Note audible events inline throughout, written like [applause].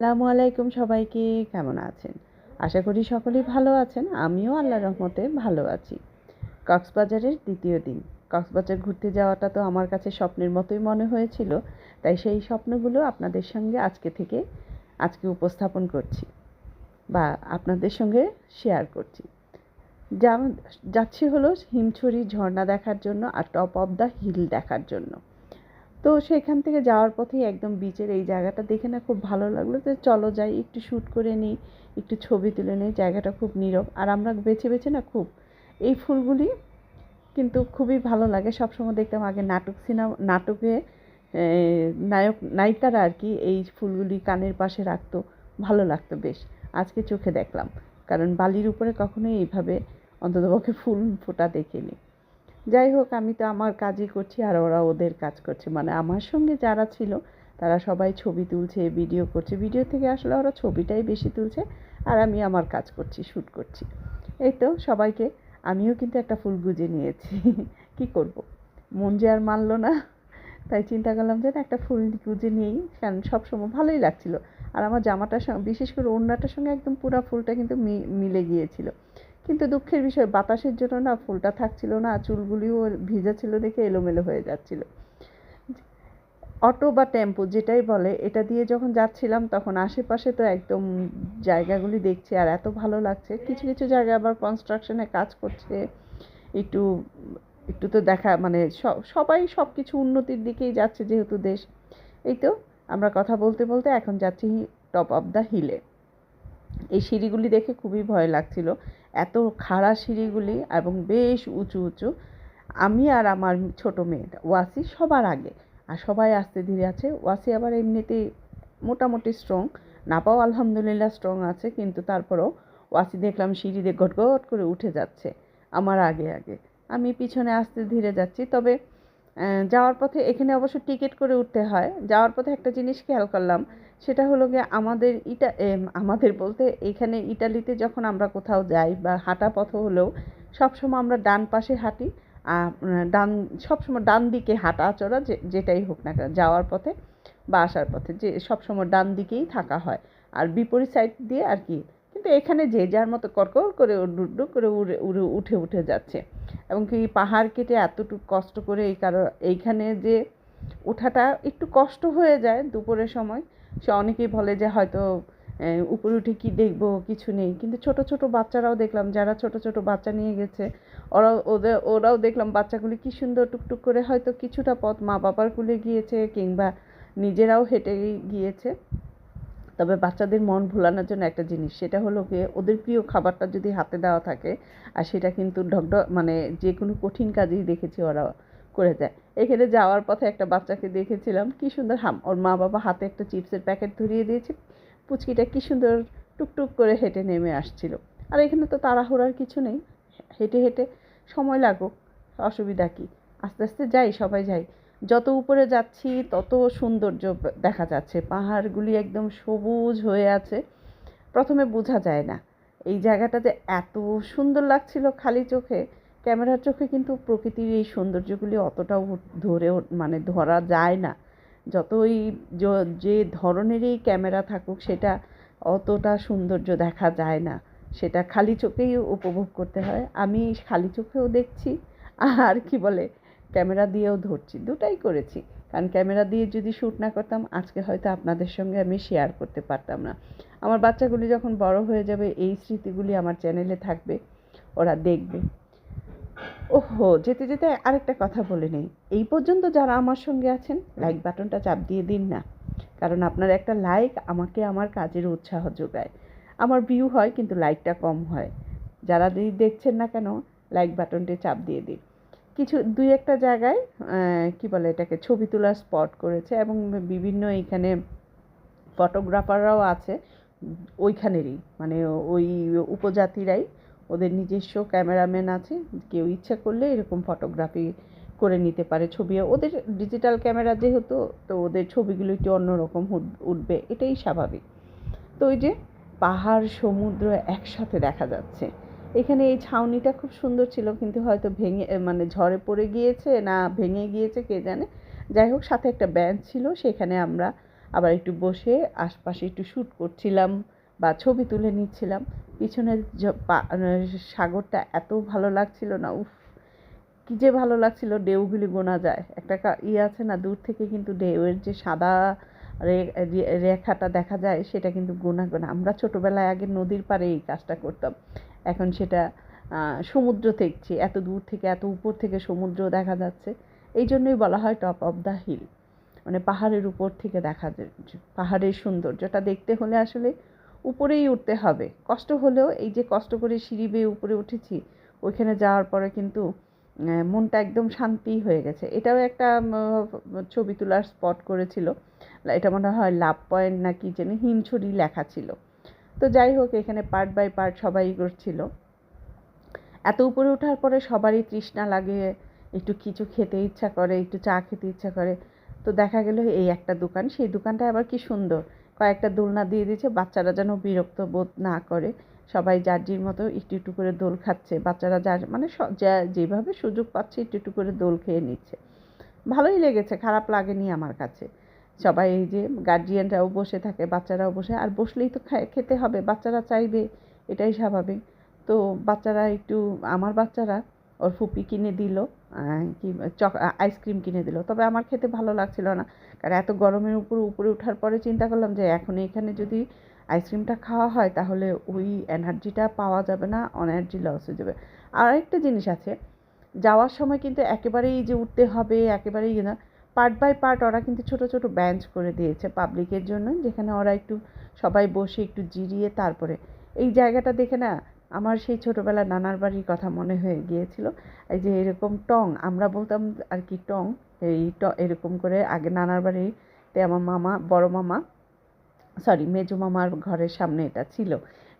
আসসালামু আলাইকুম সবাইকে, কেমন আছেন? আশা করি সকলেই ভালো আছেন, আমিও আল্লাহর রহমতে ভালো আছি। কক্সবাজারের দ্বিতীয় দিন। কক্সবাজার ঘুরতে যাওয়াটা তো আমার কাছে স্বপ্নের মতোই মনে হয়েছিল, তাই সেই স্বপ্নগুলো আপনাদের সঙ্গে আজকে থেকে আজকে উপস্থাপন করছি বা আপনাদের সঙ্গে শেয়ার করছি। যা যাচ্ছি হলো হিমছড়ি ঝর্ণা দেখার জন্য আর টপ অফ দ্য হিল দেখার জন্য। তো সেখান থেকে যাওয়ার পথেই একদম বিচের এই জায়গাটা দেখে না খুব ভালো লাগল যে চলো যাই, একটু শ্যুট করে নিই, একটু ছবি তুলে নিই, জায়গাটা খুব নীরব। আর আমরা বেছে বেছে না খুব, এই ফুলগুলি কিন্তু খুবই ভালো লাগে। সবসময় দেখতাম আগে নাটক সিনেমা, নাটকে নায়ক, নায়িকারা আর কি এই ফুলগুলি কানের পাশে রাখতো। ভালো লাগতো বেশ, আজকে চোখে দেখলাম। কারণ বালির উপরে কখনোই এইভাবে অন্ততপক্ষে ফুল ফোটা দেখিনি। যাই হোক, আমি তো আমার কাজই করছি আর ওরা ওদের কাজ করছে। মানে আমার সঙ্গে যারা ছিল, তারা সবাই ছবি তুলছে ভিডিও করছে। ভিডিও থেকে আসলে ওরা ছবিটাই বেশি তুলছে আর আমি আমার কাজ করছি শ্যুট করছি। এই তো সবাইকে, আমিও কিন্তু একটা ফুল গুজে নিয়েছি। [laughs] কি করব? মন যে আর মানলো না। তাই চিন্তা করলাম যে না, একটা ফুল গুজে নিয়েই, কারণ সবসময় ভালোই লাগছিল। আর আমার জামাটার সঙ্গে, বিশেষ করে ওড়নাটার সঙ্গে একদম পুরো ফুলটা কিন্তু মিলে গিয়েছিল। কিন্তু দুঃখের বিষয়, বাতাসের জন্য না ফুলটা থাকছিল না, চুলগুলিও ভিজা ছিল দেখে এলোমেলো হয়ে যাচ্ছিল। অটো বা টেম্পো যেটাই বলে, এটা দিয়ে যখন যাচ্ছিলাম তখন আশেপাশে তো একদম জায়গাগুলি দেখছি আর এত ভালো লাগছে। কিছু কিছু জায়গায় আবার কনস্ট্রাকশনে কাজ করছে। একটু একটু তো দেখা মানে সবাই সব কিছু উন্নতির দিকেই যাচ্ছে যেহেতু দেশ। এই তো, আমরা কথা বলতে বলতে এখন যাচ্ছি টপ অফ দ্য হিলে এই সিঁড়িগুলি দেখে খুবই ভয় লাগছিল। এত খাড়া সিঁড়িগুলি এবং বেশ উঁচু উঁচু। আমি আর আমার ছোট মেয়ে, ওয়াসি সবার আগে। আর সবাই আস্তে ধীরে আছে। ওয়াসি আবার এমনিতেই মোটামুটি স্ট্রং নাপাও আলহামদুলিল্লাহ স্ট্রং আছে, কিন্তু তারপরেও ওয়াসি দেখলাম সিঁড়ি দিয়ে ঘটঘট করে উঠে যাচ্ছে, আমার আগে আগে। আমি পিছনে আস্তে ধীরে যাচ্ছি, তবে যাওয়ার পথে এখানে অবশ্য টিকিট করে উঠতে হয়। যাওয়ার পথে একটা জিনিস খেয়াল করলাম, সেটা হলো গিয়ে আমাদের ইটা আমাদের বলতে এখানে ইটালিতে যখন আমরা কোথাও যাই বা হাঁটা পথ হলেও সবসময় আমরা ডান পাশে হাঁটি ডান, সবসময় ডান দিকে হাঁটা চড়া যে, যেটাই হোক না কেন, যাওয়ার পথে বা আসার পথে যে, সবসময় ডান দিকেই থাকা হয়। আর বিপরীত সাইড দিয়ে আর কি কিন্তু এখানে যে যার মতো কড়কড় করে ডুডু করে উড়ে উড়ে, উঠে উঠে যাচ্ছে। এবং কি পাহাড় কেটে এতটুকু কষ্ট করে এই কারণ এইখানে যে ওঠাটা একটু কষ্ট হয়ে যায় দুপুরের সময়। সে অনেকেই বলে যে হয়তো উপরে উঠে কি দেখব, কিছু নেই। কিন্তু ছোট ছোট বাচ্চারাও দেখলাম, যারা ছোট ছোট বাচ্চা নিয়ে গেছে, ওরাও, ওদের, ওরাও দেখলাম বাচ্চাগুলি কী সুন্দর টুকটুক করে হয়তো কিছুটা পথ মা বাবার কুলে গিয়েছে কিংবা নিজেরাও হেঁটে গিয়েছে। তবে বাচ্চাদের মন ভোলানোর জন্য একটা জিনিস, সেটা হলো গিয়ে ওদের প্রিয় খাবারটা যদি হাতে দেওয়া থাকে, আর সেটা কিন্তু ঢকঢক মানে যে কোনো কঠিন কাজেই দেখেছি ওরা করে দেয় এখানে যাওয়ার পথে একটা বাচ্চাকে দেখেছিলাম, কি সুন্দর হাম, ওর মা বাবা হাতে একটা চিপসের প্যাকেট ধরিয়ে দিয়েছে, পুচকিটা কি সুন্দর টুকটুক করে হেঁটে নেমে আসছিল। আর এখানে তো তাড়াহুড়ার কিছু নেই, হেঁটে হেঁটে সময় লাগুক, অসুবিধা কী? আস্তে আস্তে যাই, সবাই যাই। যত উপরে যাচ্ছি, তত সৌন্দর্য দেখা যাচ্ছে। পাহাড়গুলি একদম সবুজ হয়ে আছে। প্রথমে বোঝা যায় না এই জায়গাটাতে এত সুন্দর লাগছিল খালি চোখে। ক্যামেরার চোখে কিন্তু প্রকৃতির এই সৌন্দর্যগুলি অতটাও ধরে মানে ধরা যায় না। যতই যে ধরনেরই ক্যামেরা থাকুক, সেটা অতটা সৌন্দর্য দেখা যায় না। সেটা খালি চোখেই উপভোগ করতে হয়। আমি খালি চোখেও দেখছি। আর কি বলে ক্যামেরা দিয়েও ধরছি, দুটাই করেছি। কারণ ক্যামেরা দিয়ে যদি শ্যুট না করতাম, আজকে হয়তো আপনাদের সঙ্গে আমি শেয়ার করতে পারতাম না। আমার বাচ্চাগুলি যখন বড় হয়ে যাবে, এই স্মৃতিগুলি আমার চ্যানেলে থাকবে, ওরা দেখবে। ওহো, যেতে যেতে আরেকটা কথা বলে নেই। এই পর্যন্ত যারা আমার সঙ্গে আছেন লাইক বাটনটা চাপ দিয়ে দিন না। কারণ আপনার একটা লাইক আমাকে আমার কাজের উৎসাহ যোগায়। আমার ভিউ হয়, কিন্তু লাইকটা কম হয়। যারা দেখছেন না কেন লাইক বাটনটি চাপ দিয়ে দিন। কিছু দুই একটা জায়গায় কি বলে এটাকে, ছবি তোলার স্পট করেছে এবং বিভিন্ন এইখানে ফটোগ্রাফাররাও আছে ওইখানেরই মানে ওই উপজাতিরাই, ওদের নিজস্ব ক্যামেরাম্যান আছে, কেউ ইচ্ছা করলে এরকম ফটোগ্রাফি করে নিতে পারে ছবি। ওদের ডিজিটাল ক্যামেরা যেহেতু, তো ওদের ছবিগুলো একটু অন্যরকম উঠবে, এটাই স্বাভাবিক। তো ওই যে পাহাড়, সমুদ্র একসাথে দেখা যাচ্ছে। এখানে এই ছাউনিটা খুব সুন্দর ছিল, কিন্তু হয়তো ভেঙে মানে ঝড়ে পড়ে গিয়েছে না ভেঙে গিয়েছে কে জানে। যাই হোক, সাথে একটা বেঞ্চ ছিল, সেখানে আমরা আবার একটু বসে আশপাশে একটু শ্যুট করছিলাম বা ছবি তুলে নিচ্ছিলাম। পিছনের সাগরটা এত ভালো লাগছিল না, উফ, কী যে ভালো লাগছিল, ঢেউগুলি গোনা যায়। একটা ই আছে না, দূর থেকে কিন্তু ঢেউয়ের যে সাদা রেখাটা দেখা যায়, সেটা কিন্তু গোনা গোনা। আমরা ছোটোবেলায় আগে নদীর পাড়ে এই কাজটা করতাম। এখন সেটা সমুদ্র দেখছি, এত দূর থেকে, এত উপর থেকে সমুদ্র দেখা যাচ্ছে। এই জন্যই বলা হয় টপ অফ দ্য হিল মানে পাহাড়ের উপর থেকে দেখা পাহাড়ের সৌন্দর্যটা দেখতে হলে আসলে উপরেই উঠতে হবে। কষ্ট হলেও এই যে কষ্ট করে সিঁড়ি বেয়ে উপরে উঠেছি, ওইখানে যাওয়ার পরে কিন্তু মনটা একদম শান্তি হয়ে গেছে। এটাও একটা ছবি তোলার স্পট করেছিল। এটা মনে হয় লাভ পয়েন্ট না কি যেন হিমছড়ি লেখা ছিল। তো যাই হোক, এখানে পার্ট বাই পার্ট সবাই করছিল এত উপরে ওঠার পরে সবারই তৃষ্ণা লাগে, একটু কিছু খেতে ইচ্ছা করে, একটু চা খেতে ইচ্ছা করে। তো দেখা গেল এই একটা দোকান, সেই দোকানটা আবার কি সুন্দর। কয়েকটা দোলনা দিয়ে দিয়েছে, বাচ্চারা যেন বিরক্ত বোধ না করে। সবাই যার যার মতো একটু একটু করে দোল খাচ্ছে। বাচ্চারা যার মানে যা, যেভাবে সুযোগ পাচ্ছে, একটু একটু করে দোল খেয়ে নিচ্ছে। ভালোই লেগেছে, খারাপ লাগেনি আমার কাছে। সবাই এই যে গার্জিয়ানরাও বসে থাকে, বাচ্চারাও বসে, আর বসলেই তো খেতে হবে, বাচ্চারা চাইবে, এটাই স্বাভাবিক। তো বাচ্চারা একটু, আমার বাচ্চারা ওর ফুপি কিনে দিল কি, চক আইসক্রিম কিনে দিল। তবে আমার খেতে ভালো লাগছিল না, কারণ এত গরমের উপর, উপরে ওঠার পরে চিন্তা করলাম যে এখন এখানে যদি আইসক্রিমটা খাওয়া হয়, তাহলে ওই এনার্জিটা পাওয়া যাবে না অনার্জি লস হয়ে যাবে। আর একটা জিনিস আছে, যাওয়ার সময় কিন্তু একেবারেই যে উঠতে হবে, একেবারেই না পার্ট বাই পার্ট ওরা কিন্তু ছোট ছোট বেঞ্চ করে দিয়েছে পাবলিকের জন্য, যেখানে ওরা একটু সবাই বসে একটু জিরিয়ে তারপরে। এই জায়গাটা দেখে না আমার সেই ছোটোবেলা নানার বাড়ির কথা মনে হয়ে গিয়েছিল। এই যে এরকম টং, আমরা বলতাম আর কি টং, এই ট, এরকম করে আগে নানার বাড়িতে আমার মামা, বড় মামা সরি মেজো মামার ঘরের সামনে এটা ছিল।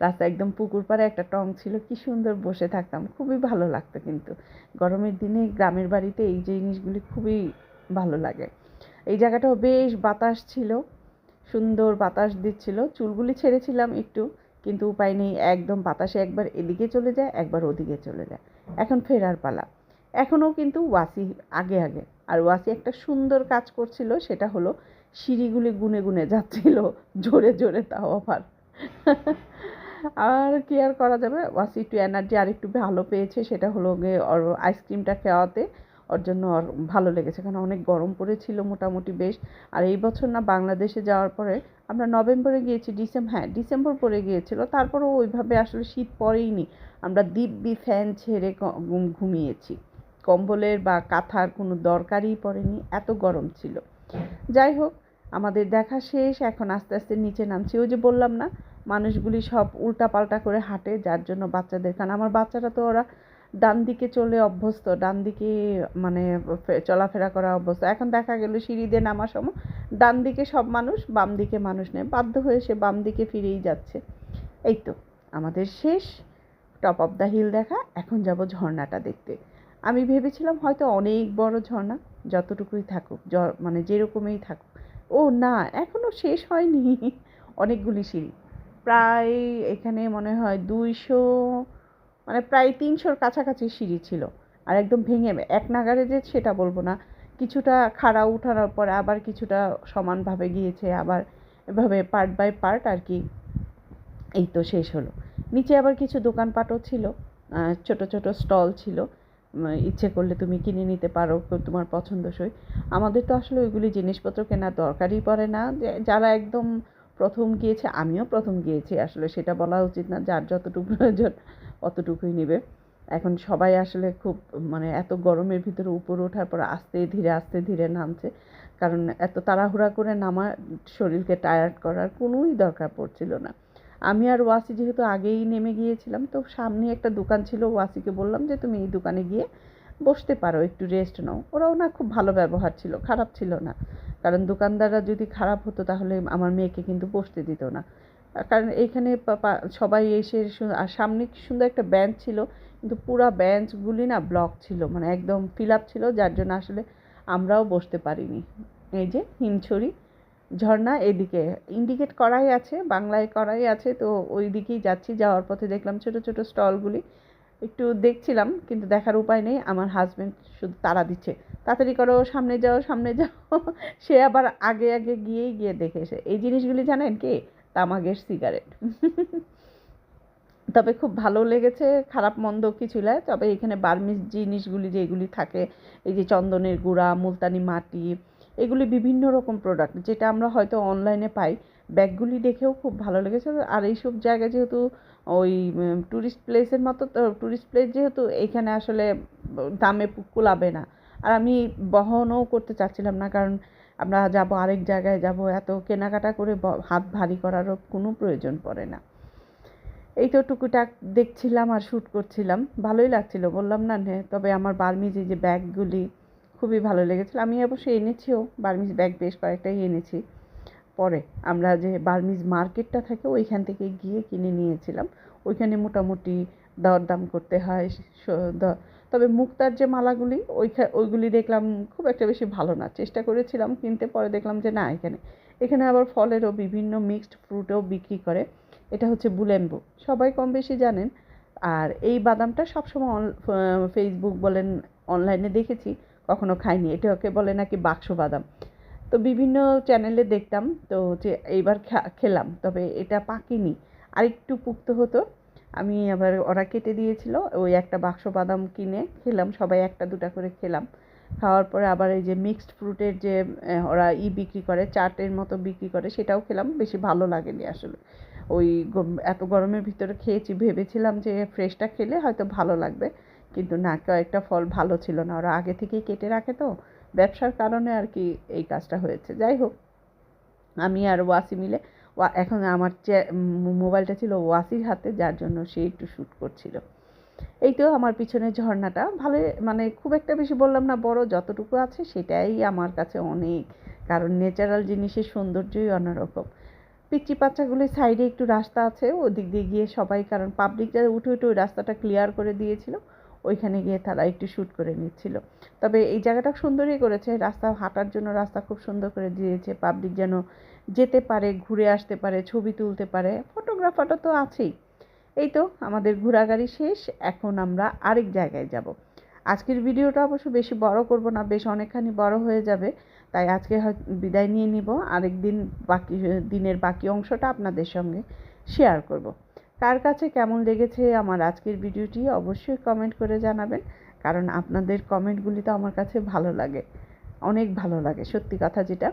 রাস্তা একদম পুকুর পাড়ে একটা টং ছিল, কি সুন্দর বসে থাকতাম, খুবই ভালো লাগতো কিন্তু। গরমের দিনে গ্রামের বাড়িতে এই জিনিসগুলি খুবই ভালো লাগে। এই জায়গাটাও বেশ বাতাস ছিল, সুন্দর বাতাস দিচ্ছিল। চুলগুলি ছেড়েছিলাম একটু, কিন্তু উপায় নেই, একদম বাতাসে একবার এদিকে চলে যায়, একবার ওদিকে চলে যায়। এখন ফেরার পালা। এখনও কিন্তু ওয়াসি আগে আগে। আর ওয়াসি একটা সুন্দর কাজ করছিল, সেটা হলো সিঁড়িগুলি গুনে গুনে যাচ্ছিল, জোরে জোরে তাও আবার। আর কি আর করা যাবে? ওয়াসি একটু এনার্জি আর একটু ভালো পেয়েছে, সেটা হলো ওর আইসক্রিমটা খাওয়াতে। ওর জন্য ওর ভালো লেগেছে। কারণ অনেক গরম পড়েছিল মোটামুটি বেশ। আর এই বছর না বাংলাদেশে যাওয়ার পরে আমরা নভেম্বরে গিয়েছি ডিসেম্বর হ্যাঁ ডিসেম্বর পরে গিয়েছিল। তারপরেও ওইভাবে আসলে শীত পড়েইনি। আমরা দিব্যি ফ্যান ছেড়ে ঘুম- ঘুমিয়েছি। কম্বলের বা কাঁথার কোনো দরকারই পড়েনি, এত গরম ছিল। যাই হোক, আমাদের দেখা শেষ। এখন আস্তে আস্তে নিচে নামছি। ওই যে বললাম না, মানুষগুলি সব উল্টাপাল্টা করে হাঁটে, যার জন্য বাচ্চাদের। কারণ আমার বাচ্চারা তো ওরা ডান দিকে চলে অভ্যস্ত ডান দিকে মানে চলাফেরা করা অভ্যস্ত। এখন দেখা গেল সিঁড়ি দিয়ে নামার সময় ডান দিকে সব মানুষ বাম দিকে মানুষ নেই। বাধ্য হয়ে সে বাম দিকে ফিরেই যাচ্ছে। এই তো আমাদের শেষ টপ অফ দ্য হিল দেখা। এখন যাব ঝর্ণাটা দেখতে। আমি ভেবেছিলাম হয়তো অনেক বড় ঝর্ণা, যতটুকুই থাকুক য- মানে যেরকমই থাকুক। ও না এখনও শেষ হয়নি। অনেকগুলি সিঁড়ি। প্রায় এখানে মনে হয় দুইশো মানে প্রায় তিনশোর কাছাকাছি সিঁড়ি ছিল। আর একদম ভেঙে এক নাগারে যে সেটা বলব না। কিছুটা খাড়া উঠানোর পরে আবার কিছুটা সমানভাবে গিয়েছে, আবার এভাবে পার্ট বাই পার্ট আর কি এই তো শেষ হলো। নিচে আবার কিছু দোকানপাটও ছিল ছোট ছোট স্টল ছিল। ইচ্ছে করলে তুমি কিনে নিতে পারো তোমার পছন্দসই। আমাদের তো আসলে ওইগুলি জিনিসপত্র কেনার দরকারই পড়ে না। যারা একদম প্রথম গিয়েছে, আমিও প্রথম গিয়েছি। আসলে সেটা বলা উচিত না, যার যতটুকু প্রয়োজন। অতটুকুই নেবে। এখন সবাই আসলে খুব মানে এত গরমের ভিতরে উপরে ওঠার পর আস্তে ধীরে আস্তে ধীরে নামছে। কারণ এত তাড়াহুড়া করে নামা, শরীরকে টায়ার্ড করার কোনোই দরকার পড়ছিল না। আমি আর ওয়াসি যেহেতু আগেই নেমে গিয়েছিলাম, তো সামনে একটা দোকান ছিল, ওয়াসিকে বললাম যে, তুমি এই দোকানে গিয়ে বসতে পারো, একটু রেস্ট নাও। ওরাও না খুব ভালো ব্যবহার ছিল, খারাপ ছিল না। কারণ দোকানদাররা যদি খারাপ হতো, তাহলে আমার মেয়েকে কিন্তু বসতে দিত না। কারণ এইখানে সবাই এসে আর সামনে কি সুন্দর একটা বেঞ্চ ছিল, কিন্তু পুরা বেঞ্চগুলি না ব্লক ছিল মানে একদম ফিল আপ ছিল, যার জন্য আসলে আমরাও বসতে পারিনি। এই যে হিমছড়ি, ঝর্ণা এদিকে ইন্ডিকেট করাই আছে, বাংলায় করাই আছে, তো ওই দিকেই যাচ্ছি, যাওয়ার পথে দেখলাম ছোট ছোট স্টলগুলি একটু দেখছিলাম, কিন্তু দেখার উপায় নেই, আমার হাজব্যান্ড শুধু তাড়া দিচ্ছে, তাড়াতাড়ি করো, সামনে যাও সামনে যাও। [laughs] সে আবার আগে আগে গিয়েই গিয়ে দেখে এসে, এই জিনিসগুলি জানেন কি তামাকের সিগারেট তবে খুব ভালো লেগেছে, খারাপ মন্দ কিছু নয় তবে এখানে বার্মিজ জিনিসগুলি যেগুলি থাকে, এই যে চন্দনের গুঁড়া, মুলতানি মাটি, এগুলি বিভিন্ন রকম প্রোডাক্ট যেটা আমরা হয়তো অনলাইনে পাই। ব্যাগগুলি দেখেও খুব ভালো লেগেছে। আর এইসব জায়গা যেহেতু ওই ট্যুরিস্ট প্লেসের মতো ট্যুরিস্ট প্লেস যেহেতু এইখানে আসলে দামে কুলাবে না। আর আমি বহনও করতে চাচ্ছিলাম না, কারণ আমরা যাব আরেক জায়গায় যাব, এত কেনাকাটা করে হাত ভারী করারও কোনো প্রয়োজন পড়ে না। এই তো টুকুটাক দেখছিলাম আর শ্যুট করছিলাম, ভালোই লাগছিল। বললাম, না, নে। তবে আমার বার্মিজি যে ব্যাগগুলি খুবই ভালো লেগেছিল। আমি অবশ্যই এনেছিও, বার্মিজ ব্যাগ বেশ কয়েকটাই এনেছি। পরে আমরা যে বার্মিজ মার্কেটটা থাকে, ওইখান থেকে গিয়ে কিনে নিয়েছিলাম। ওইখানে মোটামুটি দরদাম করতে হয় তবে মুক্তার যে মালাগুলি, ওইখা, ওইগুলি দেখলাম খুব একটা বেশি ভালো না। চেষ্টা করেছিলাম, কিনতে পরে দেখলাম যে না, এখানে এখানে আবার ফলেরও বিভিন্ন মিক্সড ফ্রুটও বিক্রি করে। এটা হচ্ছে বুলেম্বু। সবাই কম বেশি জানেন। আর এই বাদামটা সবসময় ফেসবুক বলেন অনলাইনে দেখেছি, কখনো খাইনি। এটা ওকে বলে নাকি বাক্স বাদাম। তো বিভিন্ন চ্যানেলে দেখতাম, তো যে এইবার খেলাম, তবে এটা পাকিনি। আর একটু পুক্ত হতো। আমি আবার ওরা কেটে দিয়েছিল, ওই একটা বাক্স বাদাম কিনে খেলাম, সবাই একটা দুটা করে খেলাম। খাওয়ার পরে আবার এই যে মিক্সড ফ্রুটের যে ওরা ই বিক্রি করে, চাটের মতো বিক্রি করে, সেটাও খেলাম, বেশি ভালো লাগেনি আসলে। ওই এত গরমের ভিতরে খেয়েছি, ভেবেছিলাম যে ফ্রেশটা খেলে হয়তো ভালো লাগবে, কিন্তু না, কয়েকটা ফল ভালো ছিল না। ওরা আগে থেকেই কেটে রাখে তো, ব্যবসার কারণে আর কি এই কাজটা হয়েছে। যাই হোক, আমি আর ওয়াসি মিলে এখন আমার মোবাইলটা ছিল ওয়াসির হাতে, যার জন্য সে একটু শ্যুট করছিল। এই তো আমার পিছনে ঝর্ণাটা। ভালো মানে খুব একটা বেশি বললাম না, বড় যতটুকু আছে সেটাই আমার কাছে অনেক। কারণ ন্যাচারাল জিনিসের সৌন্দর্যই অন্যরকম। পিচ্চি বাচ্চাগুলির সাইডে একটু রাস্তা আছে, ওদিক দিয়ে গিয়ে সবাই, কারণ পাবলিক যারা উঠে উঠে ওই রাস্তাটা ক্লিয়ার করে দিয়েছিল, ওইখানে গিয়ে তারা একটু শ্যুট করে নিচ্ছিল। তবে এই জায়গাটা সুন্দরই করেছে, রাস্তা হাঁটার জন্য রাস্তা খুব সুন্দর করে দিয়েছে পাবলিক যেন যেতে পারে, ঘুরে আসতে পারে, ছবি তুলতে পারে, ফটোগ্রাফারটা তো আছেই। এই তো আমাদের ঘোরাগাড়ি শেষ, এখন আমরা আরেক জায়গায় যাব। আজকের ভিডিওটা অবশ্য বেশি বড় করব না, বেশ অনেকখানি বড় হয়ে যাবে, তাই আজকে বিদায় নিয়ে নিব। আরেক দিন বাকি, দিনের বাকি অংশটা আপনাদের সঙ্গে শেয়ার করব। কার কাছে কেমন লেগেছে আমার আজকের ভিডিওটি অবশ্যই কমেন্ট করে জানাবেন, কারণ আপনাদের কমেন্টগুলি তো আমার কাছে ভালো লাগে, অনেক ভালো লাগে, সত্যি কথা যেটা।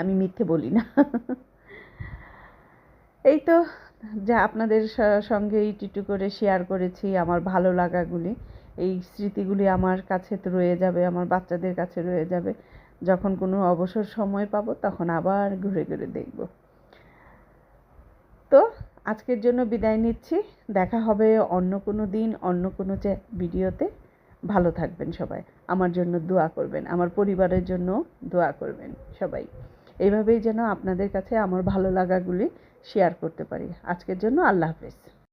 আমি মিথ্যে বলি না। এই তো যা আপনাদের সঙ্গে টিটু করে শেয়ার করেছি, আমার ভালো লাগাগুলি। এই স্মৃতিগুলি আমার কাছে তো রয়ে যাবে, আমার বাচ্চাদের কাছে রয়ে যাবে। যখন কোনো অবসর সময় পাবো, তখন আবার ঘুরে ঘুরে দেখব। তো আজকের জন্য বিদায় নিচ্ছি। দেখা হবে অন্য কোনো দিন, অন্য কোনো ভিডিওতে। ভালো থাকবেন সবাই। আমার জন্য দোয়া করবেন, আমার পরিবারের জন্য দোয়া করবেন সবাই। এইভাবেই যেন আপনাদের কাছে আমার ভালো লাগাগুলি শেয়ার করতে পারি। আজকের জন্য আল্লাহ হাফেজ।